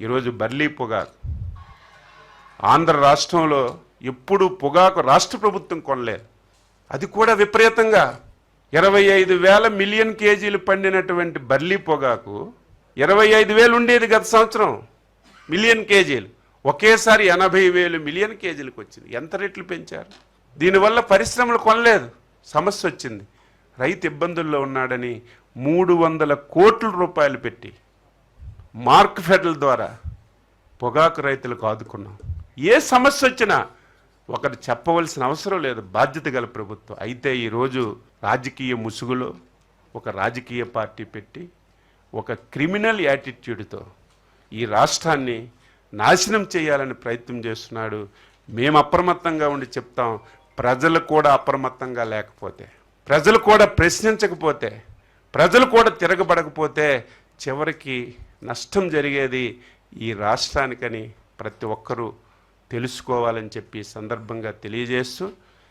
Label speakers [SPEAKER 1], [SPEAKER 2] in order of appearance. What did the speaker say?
[SPEAKER 1] ఈరోజు బర్లీ పొగాకు ఆంధ్ర రాష్ట్రంలో ఎప్పుడు పొగాకు రాష్ట్ర ప్రభుత్వం కొనలేదు. అది కూడా విపరీతంగా. ఇరవై ఐదు వేల మిలియన్ కేజీలు పండినటువంటి బర్లీ పొగాకు ఇరవై ఐదు వేలు ఉండేది గత సంవత్సరం. మిలియన్ కేజీలు. ఒకేసారి ఎనభై వేలు మిలియన్ కేజీలకు వచ్చింది. ఎంత రేట్లు పెంచారు? దీనివల్ల పరిశ్రమలు కొనలేదు. సమస్య వచ్చింది. రైతు ఇబ్బందుల్లో ఉన్నాడని మూడు వందల కోట్ల రూపాయలు పెట్టి మార్క్ ఫెడల్ ద్వారా పొగాకు రైతులకు ఆదుకున్నాం. ఏ సమస్య వచ్చినా ఒకరు చెప్పవలసిన అవసరం లేదు. బాధ్యత గల ప్రభుత్వం. అయితే ఈరోజు రాజకీయ ముసుగులో ఒక రాజకీయ పార్టీ పెట్టి ఒక క్రిమినల్ యాటిట్యూడ్తో ఈ రాష్ట్రాన్ని నాశనం చేయాలని ప్రయత్నం చేస్తున్నాడు. మేము అప్రమత్తంగా ఉండి చెప్తాం. ప్రజలు కూడా అప్రమత్తంగా లేకపోతే ప్రజలు కూడా ప్రశ్నించకపోతే ప్రజలు కూడా తిరగబడకపోతే చివరికి నష్టం జరిగేది ఈ రాష్ట్రానికని ప్రతి ఒక్కరూ తెలుసుకోవాలని చెప్పి సందర్భంగా తెలియజేస్తూ